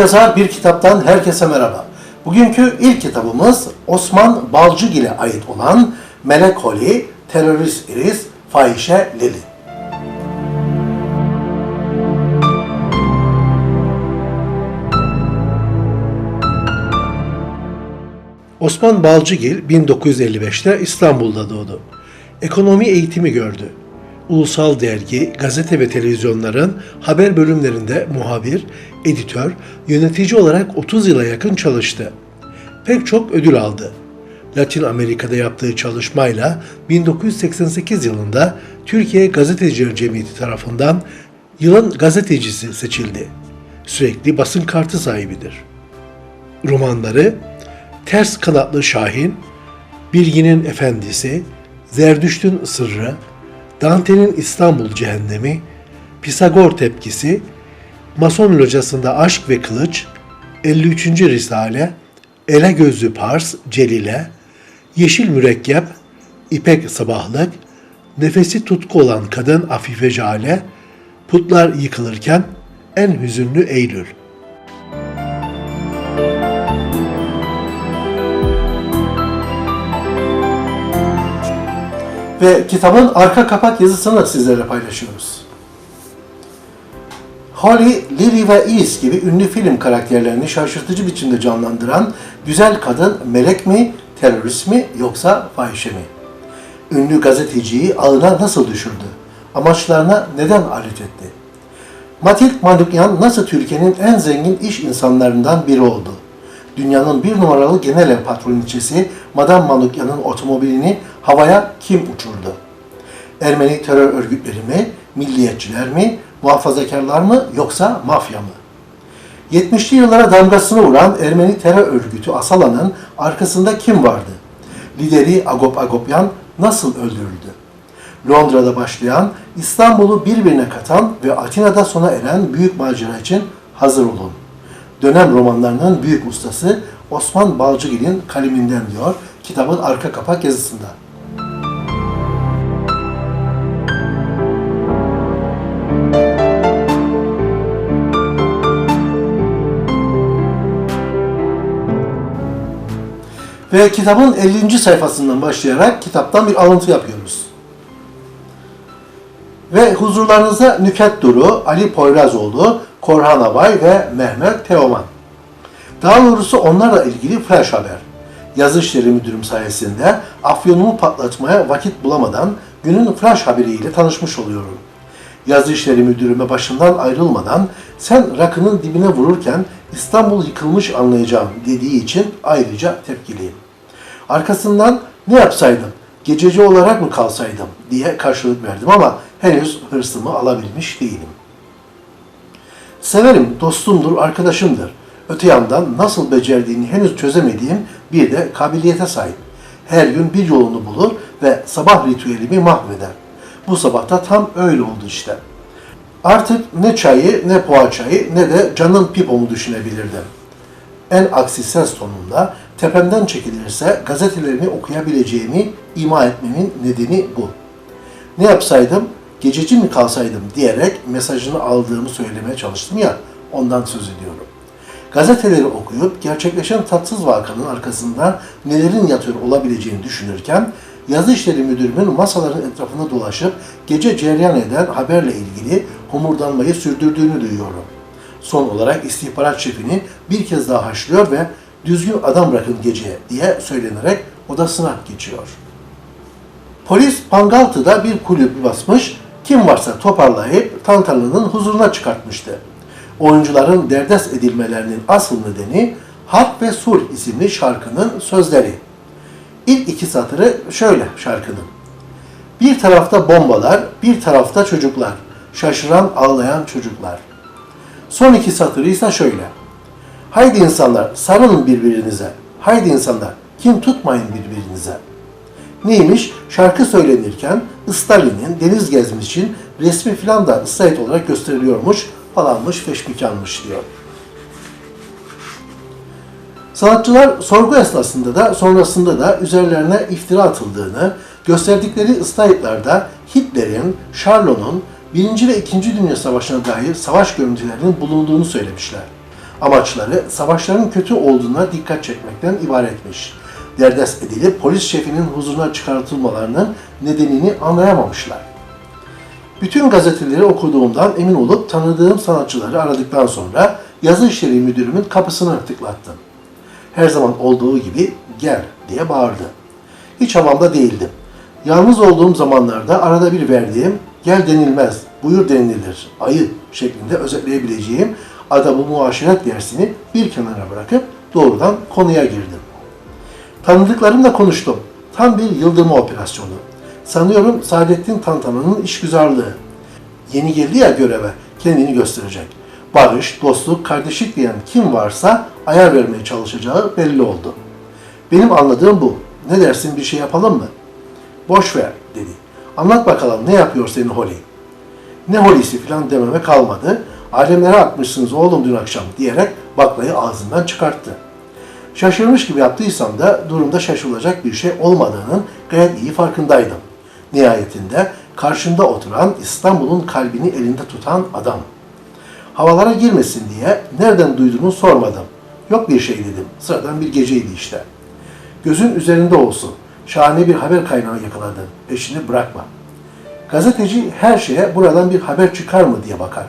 Yazar bir kitaptan herkese merhaba. Bugünkü ilk kitabımız Osman Balcıgil'e ait olan Melek Holi, Terörist Iris, Fahişe Lili. Osman Balcıgil 1955'te İstanbul'da doğdu. Ekonomi eğitimi gördü. Ulusal dergi, gazete ve televizyonların haber bölümlerinde muhabir, editör, yönetici olarak 30 yıla yakın çalıştı. Pek çok ödül aldı. Latin Amerika'da yaptığı çalışmayla 1988 yılında Türkiye Gazeteciler Cemiyeti tarafından yılın gazetecisi seçildi. Sürekli basın kartı sahibidir. Romanları Ters Kanatlı Şahin, Bilginin Efendisi, Zerdüşt'ün Sırrı, Dante'nin İstanbul Cehennemi, Pisagor Tepkisi, Mason Locasında Aşk ve Kılıç, 53. Risale, Ele Gözlü Pars, Celile, Yeşil Mürekkep, İpek Sabahlık, Nefesi tutku olan kadın Afife Jale, Putlar yıkılırken en hüzünlü Eylül. Ve kitabın arka kapak yazısını sizlerle paylaşıyoruz. Holly, Lily ve Iris gibi ünlü film karakterlerini şaşırtıcı biçimde canlandıran güzel kadın melek mi, terörist mi yoksa fahişe mi? Ünlü gazeteciyi ağına nasıl düşürdü? Amaçlarına neden alet etti? Matilde Manukyan nasıl Türkiye'nin en zengin iş insanlarından biri oldu? Dünyanın bir numaralı genel ev patroniçesi Madame Manukyan'ın otomobilini havaya kim uçurdu? Ermeni terör örgütleri mi, milliyetçiler mi, muhafazakarlar mı yoksa mafya mı? 70'li yıllara damgasını vuran Ermeni terör örgütü Asala'nın arkasında kim vardı? Lideri Agop Agopyan nasıl öldürüldü? Londra'da başlayan, İstanbul'u birbirine katan ve Atina'da sona eren büyük macera için hazır olun. Dönem romanlarının büyük ustası Osman Balcıgil'in kaleminden diyor kitabın arka kapak yazısında. Ve kitabın 50. sayfasından başlayarak kitaptan bir alıntı yapıyoruz. Ve huzurlarınızda Nüket Duru, Ali Poyrazoğlu, Korhan Abay ve Mehmet Teoman. Daha doğrusu onlarla ilgili flash haber. Yazı işleri müdürüm sayesinde afyonumu patlatmaya vakit bulamadan günün flash haberiyle tanışmış oluyorum. Yazı işleri müdürüme başından ayrılmadan sen rakının dibine vururken İstanbul yıkılmış anlayacağım dediği için ayrıca tepkiliyim. Arkasından ne yapsaydım, gececi olarak mı kalsaydım diye karşılık verdim ama henüz hırsımı alabilmiş değilim. Severim, dostumdur, arkadaşımdır. Öte yandan nasıl becerdiğini henüz çözemediğim bir de kabiliyete sahip. Her gün bir yolunu bulur ve sabah ritüelimi mahveder. Bu sabah da tam öyle oldu işte. Artık ne çayı, ne poğaçayı, ne de canın pipomu düşünebilirdim. En aksi ses tonunda tepemden çekilirse gazetelerini okuyabileceğimi ima etmemin nedeni bu. Ne yapsaydım, gececi mi kalsaydım diyerek mesajını aldığımı söylemeye çalıştım ya, ondan söz ediyorum. Gazeteleri okuyup gerçekleşen tatsız vakanın arkasında nelerin yatıyor olabileceğini düşünürken, yazı işleri müdürümün masaların etrafında dolaşıp gece cereyan eden haberle ilgili homurdanmayı sürdürdüğünü duyuyorum. Son olarak istihbarat şefini bir kez daha haşlıyor ve düzgün adam bırakın geceye diye söylenerek odasına geçiyor. Polis Pangaltı'da bir kulübü basmış, kim varsa toparlayıp Tantanlı'nın huzuruna çıkartmıştı. Oyuncuların derdest edilmelerinin asıl nedeni Harp ve Sulh isimli şarkının sözleri. İlk iki satırı şöyle şarkının. Bir tarafta bombalar, bir tarafta çocuklar. Şaşıran, ağlayan çocuklar. Son iki satırı ise şöyle. Haydi insanlar sarılın birbirinize. Haydi insanlar kim tutmayın birbirinize. Neymiş? Şarkı söylenirken Stalin'in deniz gezmiş için resmi filan da ıslayet olarak gösteriliyormuş falanmış feşmikanmış diyor. Sanatçılar sorgu esnasında da sonrasında da üzerlerine iftira atıldığını, gösterdikleri ıslahitlarda Hitler'in, Charlot'un, Birinci ve İkinci Dünya Savaşı'na dair savaş görüntülerinin bulunduğunu söylemişler. Amaçları savaşların kötü olduğuna dikkat çekmekten ibaretmiş. Derdest edilip polis şefinin huzuruna çıkartılmalarının nedenini anlayamamışlar. Bütün gazeteleri okuduğumdan emin olup tanıdığım sanatçıları aradıktan sonra yazı işleri müdürümün kapısını tıklattım. Her zaman olduğu gibi gel diye bağırdı. Hiç havamda değildim. Yalnız olduğum zamanlarda arada bir verdiğim gel denilmez, buyur denilir, ayıp şeklinde özetleyebileceğim adabı muaşeret dersini bir kenara bırakıp doğrudan konuya girdim. Tanıdıklarımla konuştum. Tam bir yıldırma operasyonu. Sanıyorum Saadettin Tantana'nın işgüzarlığı. Yeni geldi ya göreve, kendini gösterecek. Barış, dostluk, kardeşlik diyen kim varsa ayar vermeye çalışacağı belli oldu. Benim anladığım bu. Ne dersin bir şey yapalım mı? Boş ver dedi. Anlat bakalım ne yapıyor senin Holly? Ne Holly'si falan dememe kalmadı. Alemlere atmışsınız oğlum dün akşam diyerek baklayı ağzından çıkarttı. Şaşırmış gibi yaptıysam da durumda şaşılacak bir şey olmadığının gayet iyi farkındaydım. Nihayetinde karşımda oturan İstanbul'un kalbini elinde tutan adam. Havalara girmesin diye nereden duyduğunu sormadım. Yok bir şey dedim. Sıradan bir geceydi işte. Gözün üzerinde olsun. Şahane bir haber kaynağı yakaladın. Peşini bırakma. Gazeteci her şeye buradan bir haber çıkar mı diye bakar.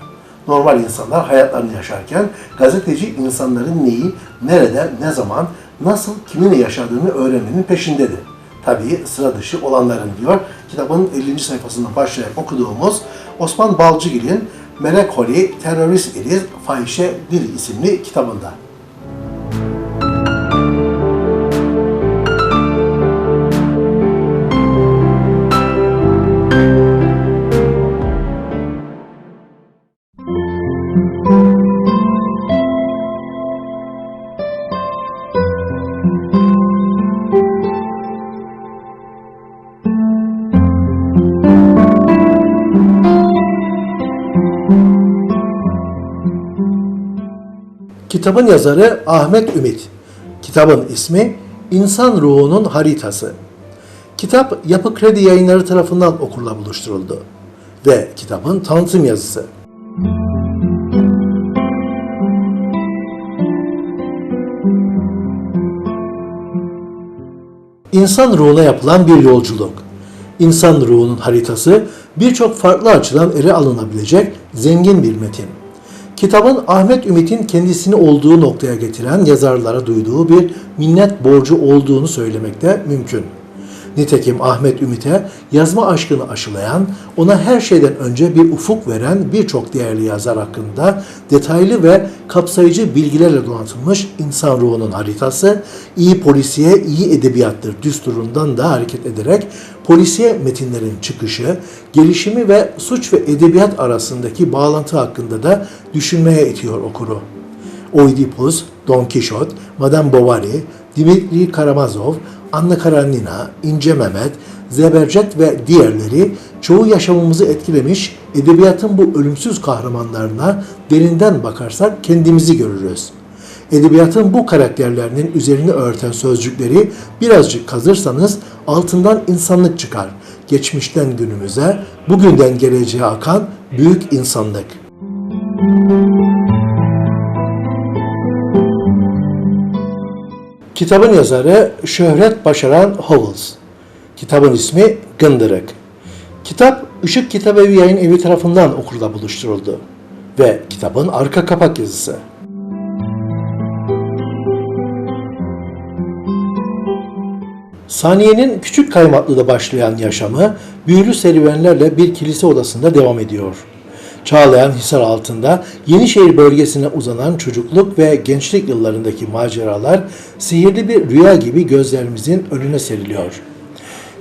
Normal insanlar hayatlarını yaşarken gazeteci insanların neyi, nerede, ne zaman, nasıl, kiminle yaşadığını öğrenmenin peşindedir. Tabii sıra dışı olanların diyor. Kitabın 50. sayfasından başlayarak okuduğumuz Osman Balcıgil'in Melek Holi Terörist İriz Fahişe Dil isimli kitabında. Kitabın yazarı Ahmet Ümit. Kitabın ismi İnsan Ruhunun Haritası. Kitap Yapı Kredi Yayınları tarafından okurla buluşturuldu ve kitabın tanıtım yazısı. İnsan ruhuna yapılan bir yolculuk. İnsan ruhunun haritası birçok farklı açıdan ele alınabilecek zengin bir metin. Kitabın Ahmet Ümit'in kendisini olduğu noktaya getiren yazarlara duyduğu bir minnet borcu olduğunu söylemek de mümkün. Nitekim Ahmet Ümit'e yazma aşkını aşılayan, ona her şeyden önce bir ufuk veren birçok değerli yazar hakkında detaylı ve kapsayıcı bilgilerle donatılmış insan ruhunun haritası, iyi polisiye, iyi edebiyattır düsturundan da hareket ederek polisiye metinlerin çıkışı, gelişimi ve suç ve edebiyat arasındaki bağlantı hakkında da düşünmeye itiyor okuru. Oidipus, Don Quixote, Madame Bovary, Dimitri Karamazov, Anna Karenina, İnce Mehmet, Zebercet ve diğerleri çoğu yaşamımızı etkilemiş edebiyatın bu ölümsüz kahramanlarına derinden bakarsak kendimizi görürüz. Edebiyatın bu karakterlerinin üzerini örten sözcükleri birazcık kazırsanız altından insanlık çıkar. Geçmişten günümüze, bugünden geleceğe akan büyük insanlık. Kitabın yazarı Şöhret Başaran Howells. Kitabın ismi Gındırık. Kitap Işık Kitabevi Yayın Evi tarafından okurla buluşturuldu ve kitabın arka kapak yazısı. Saniye'nin küçük kaymaklıda başlayan yaşamı büyülü serüvenlerle bir kilise odasında devam ediyor. Çağlayan Hisar altında Yenişehir bölgesine uzanan çocukluk ve gençlik yıllarındaki maceralar sihirli bir rüya gibi gözlerimizin önüne seriliyor.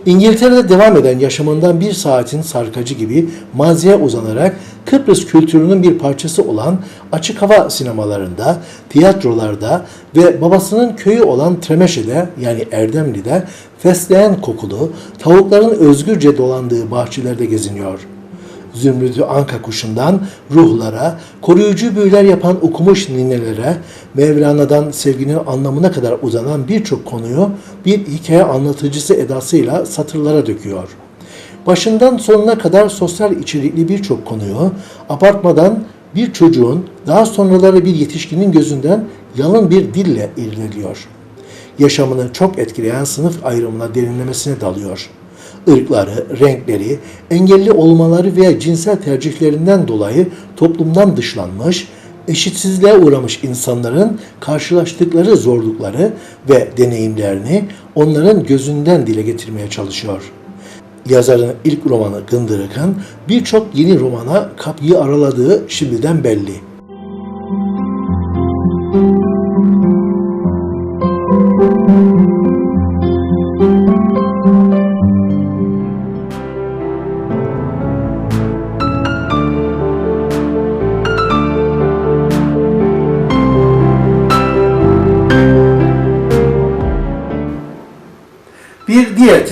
İngiltere'de devam eden yaşamından bir saatin sarkacı gibi maziye uzanarak Kıbrıs kültürünün bir parçası olan açık hava sinemalarında, tiyatrolarda ve babasının köyü olan Tremeşe'de yani Erdemli'de fesleğen kokulu, tavukların özgürce dolandığı bahçelerde geziniyor.'' Zümrüdü anka kuşundan ruhlara, koruyucu büyüler yapan okumuş ninelere, Mevlana'dan sevginin anlamına kadar uzanan birçok konuyu bir hikaye anlatıcısı edasıyla satırlara döküyor. Başından sonuna kadar sosyal içerikli birçok konuyu abartmadan bir çocuğun daha sonraları bir yetişkinin gözünden yalın bir dille irdeliyor. Yaşamını çok etkileyen sınıf ayrımına derinlemesine dalıyor. Irkları, renkleri, engelli olmaları veya cinsel tercihlerinden dolayı toplumdan dışlanmış, eşitsizliğe uğramış insanların karşılaştıkları zorlukları ve deneyimlerini onların gözünden dile getirmeye çalışıyor. Yazarın ilk romanı Gındırık'ın birçok yeni romana kapıyı araladığı şimdiden belli.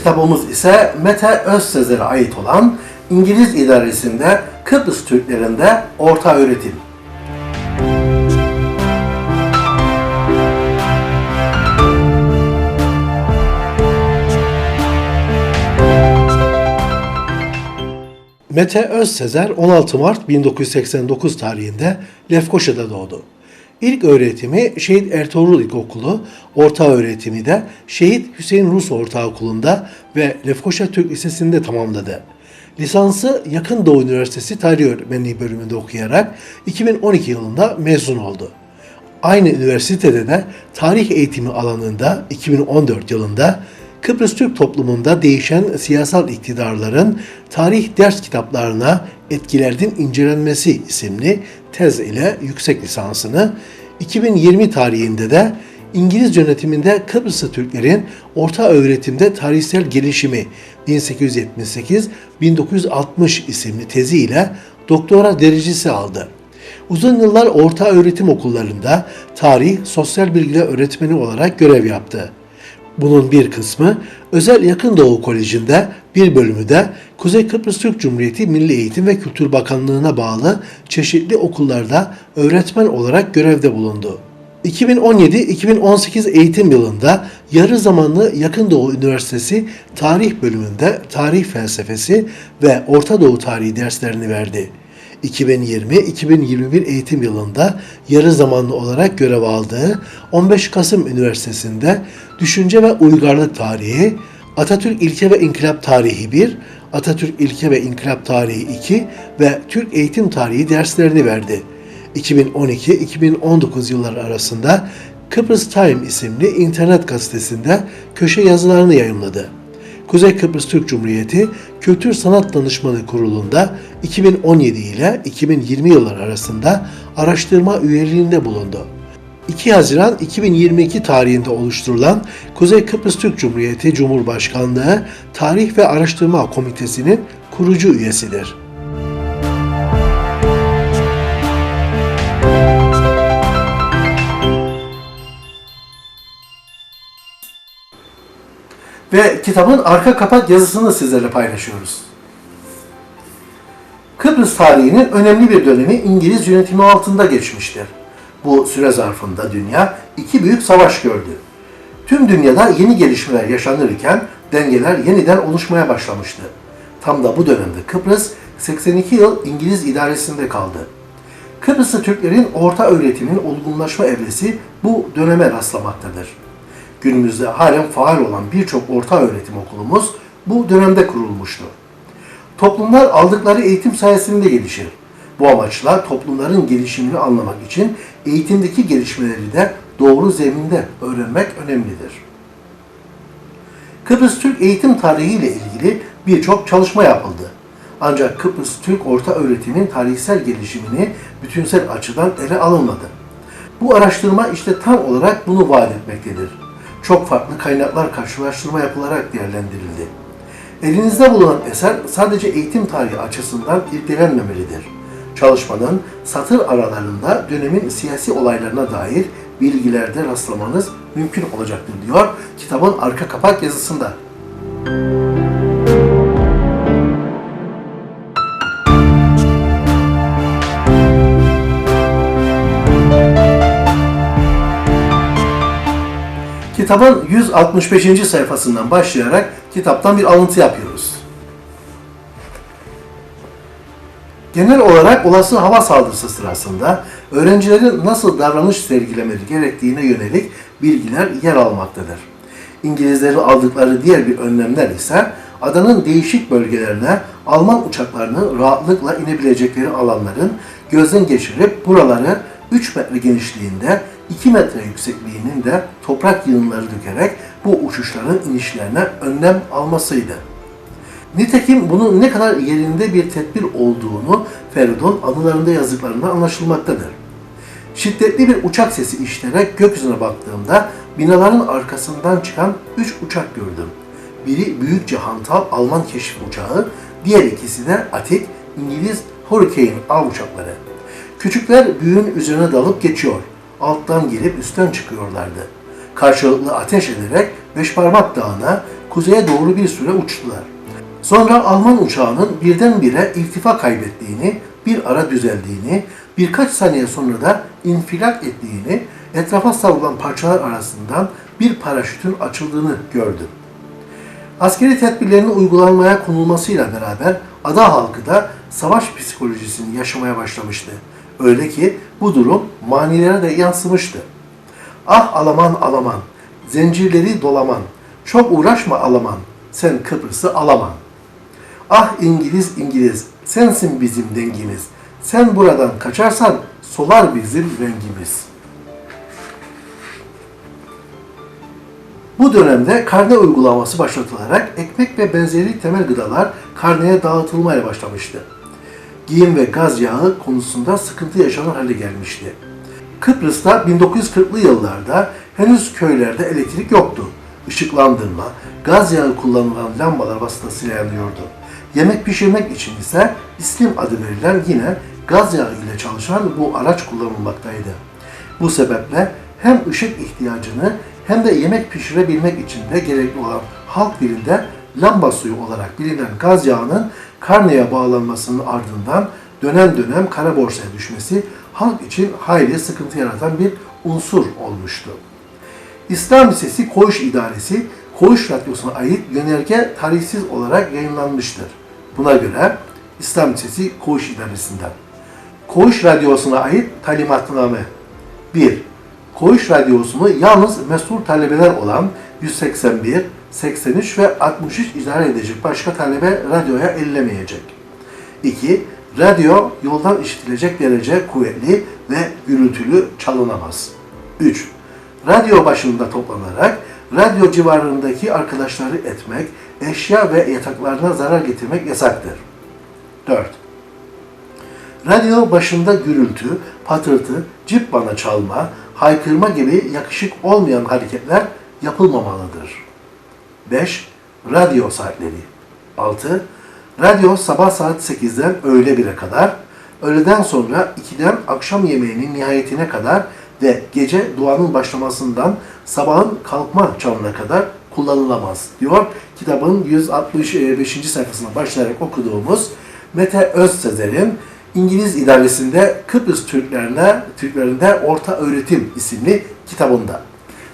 Kitabımız ise Mete Özsezer'e ait olan İngiliz idaresinde Kıbrıs Türklerinde orta öğretim. Mete Özsezer 16 Mart 1989 tarihinde Lefkoşa'da doğdu. İlk öğretimi Şehit Ertuğrul İlkokulu, orta öğretimi de Şehit Hüseyin Rus Ortaokulu'nda ve Lefkoşa Türk Lisesi'nde tamamladı. Lisansı Yakın Doğu Üniversitesi Tarih Öğretmenliği bölümünde okuyarak 2012 yılında mezun oldu. Aynı üniversitede de tarih eğitimi alanında 2014 yılında Kıbrıs Türk toplumunda değişen siyasal iktidarların tarih ders kitaplarına etkilerinin incelenmesi isimli tez ile yüksek lisansını 2020 tarihinde de İngiliz yönetiminde Kıbrıslı Türklerin orta öğretimde tarihsel gelişimi 1878-1960 isimli teziyle doktora derecesi aldı. Uzun yıllar orta öğretim okullarında tarih, sosyal bilgiler öğretmeni olarak görev yaptı. Bunun bir kısmı Özel Yakın Doğu Koleji'nde, bir bölümü de Kuzey Kıbrıs Türk Cumhuriyeti Milli Eğitim ve Kültür Bakanlığı'na bağlı çeşitli okullarda öğretmen olarak görevde bulundu. 2017-2018 eğitim yılında yarı zamanlı Yakın Doğu Üniversitesi Tarih bölümünde tarih felsefesi ve Orta Doğu tarihi derslerini verdi. 2020-2021 eğitim yılında yarı zamanlı olarak görev aldığı 15 Kasım Üniversitesi'nde Düşünce ve Uygarlık Tarihi, Atatürk İlke ve İnkılap Tarihi 1, Atatürk İlke ve İnkılap Tarihi 2 ve Türk Eğitim Tarihi derslerini verdi. 2012-2019 yılları arasında Kıbrıs Time isimli internet gazetesinde köşe yazılarını yayımladı. Kuzey Kıbrıs Türk Cumhuriyeti Kültür Sanat Danışmanı Kurulu'nda 2017 ile 2020 yılları arasında araştırma üyeliğinde bulundu. 2 Haziran 2022 tarihinde oluşturulan Kuzey Kıbrıs Türk Cumhuriyeti Cumhurbaşkanlığı Tarih ve Araştırma Komitesi'nin kurucu üyesidir. Ve kitabın arka kapak yazısını sizlerle paylaşıyoruz. Kıbrıs tarihinin önemli bir dönemi İngiliz yönetimi altında geçmiştir. Bu süre zarfında dünya iki büyük savaş gördü. Tüm dünyada yeni gelişmeler yaşanırken dengeler yeniden oluşmaya başlamıştı. Tam da bu dönemde Kıbrıs 82 yıl İngiliz idaresinde kaldı. Kıbrıslı Türklerin orta öğretimin olgunlaşma evresi bu döneme rastlamaktadır. Günümüzde halen faal olan birçok orta öğretim okulumuz bu dönemde kurulmuştu. Toplumlar aldıkları eğitim sayesinde gelişir. Bu amaçla toplumların gelişimini anlamak için eğitimdeki gelişmeleri de doğru zeminde öğrenmek önemlidir. Kıbrıs Türk eğitim tarihi ile ilgili birçok çalışma yapıldı. Ancak Kıbrıs Türk orta öğretimin tarihsel gelişimini bütünsel açıdan ele alınmadı. Bu araştırma işte tam olarak bunu vaat etmektedir. Çok farklı kaynaklar karşılaştırma yapılarak değerlendirildi. Elinizde bulunan eser sadece eğitim tarihi açısından irdelenmemelidir. Çalışmanın satır aralarında dönemin siyasi olaylarına dair bilgilerde rastlamanız mümkün olacaktır diyor kitabın arka kapak yazısında. Kitabın 165. sayfasından başlayarak kitaptan bir alıntı yapıyoruz. Genel olarak olası hava saldırısı sırasında öğrencilerin nasıl davranış sergilemeli gerektiğine yönelik bilgiler yer almaktadır. İngilizleri aldıkları diğer bir önlemler ise adanın değişik bölgelerine Alman uçaklarının rahatlıkla inebilecekleri alanların gözden geçirip buraları 3 metre genişliğinde 2 metre yüksekliğinin de toprak yığınları dökerek bu uçuşların inişlerine önlem almasıydı. Nitekim bunun ne kadar yerinde bir tedbir olduğunu Feridun anılarında yazdıklarından anlaşılmaktadır. Şiddetli bir uçak sesi işiterek gökyüzüne baktığımda binaların arkasından çıkan üç uçak gördüm. Biri büyükçe hantal Alman keşif uçağı, diğer ikisi de atik İngiliz Hurricane av uçakları. Küçükler büyüğün üzerine dalıp geçiyor. Alttan gelip üstten çıkıyorlardı. Karşılıklı ateş ederek Beşparmak Dağı'na kuzeye doğru bir süre uçtular. Sonra Alman uçağının birdenbire irtifa kaybettiğini, bir ara düzeldiğini, birkaç saniye sonra da infilak ettiğini, etrafa savrulan parçalar arasından bir paraşütün açıldığını gördüm. Askeri tedbirlerin uygulanmaya konulmasıyla beraber ada halkı da savaş psikolojisini yaşamaya başlamıştı. Öyle ki bu durum manilere de yansımıştı. Ah Alaman Alaman, zincirleri dolaman, çok uğraşma Alaman, sen Kıbrıs'ı alaman. Ah İngiliz İngiliz, sensin bizim dengimiz, sen buradan kaçarsan solar bizim rengimiz. Bu dönemde karne uygulaması başlatılarak ekmek ve benzeri temel gıdalar karneye dağıtılmaya başlamıştı. Giyim ve gaz yağı konusunda sıkıntı yaşanır hale gelmişti. Kıbrıs'ta 1940'lı yıllarda henüz köylerde elektrik yoktu. Işıklandırma, gaz yağı kullanılan lambalar vasıtasıyla yanıyordu. Yemek pişirmek için ise islim adı verilen yine gaz yağı ile çalışan bu araç kullanılmaktaydı. Bu sebeple hem ışık ihtiyacını hem de yemek pişirebilmek için de gerekli olan halk dilinde lamba suyu olarak bilinen gaz yağının karneye bağlanmasının ardından dönem dönem kara borsaya düşmesi halk için hayli sıkıntı yaratan bir unsur olmuştu. İslam Lisesi Koğuş İdaresi, Koğuş Radyosu'na ait yönerge tarihsiz olarak yayınlanmıştır. Buna göre İslam Lisesi Koğuş İdaresi'nden. Koğuş Radyosu'na ait talimatname 1. Koğuş Radyosu'nu yalnız mesul talebeler olan 181, 83 ve 63 idare edecek başka talebe radyoya ellemeyecek. 2. Radyo yoldan işitilecek derece kuvvetli ve gürültülü çalınamaz. 3. Radyo başında toplanarak radyo civarındaki arkadaşları etmek, eşya ve yataklarına zarar getirmek yasaktır. 4. Radyo başında gürültü, patırtı, cip bana çalma, haykırma gibi yakışık olmayan hareketler yapılmamalıdır. 5. Radyo saatleri 6. Radyo sabah saat 8'den öğle 1'e kadar, öğleden sonra 2'den akşam yemeğinin nihayetine kadar ve gece duanın başlamasından sabahın kalkma çağına kadar kullanılamaz diyor. Kitabın 165. sayfasına başlayarak okuduğumuz Mete Özsezer'in İngiliz idaresinde Kıbrıs Türklerine, Türklerinde Orta Öğretim isimli kitabında.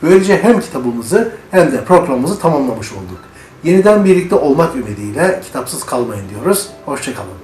Böylece hem kitabımızı hem de programımızı tamamlamış olduk. Yeniden birlikte olmak ümidiyle kitapsız kalmayın diyoruz. Hoşçakalın.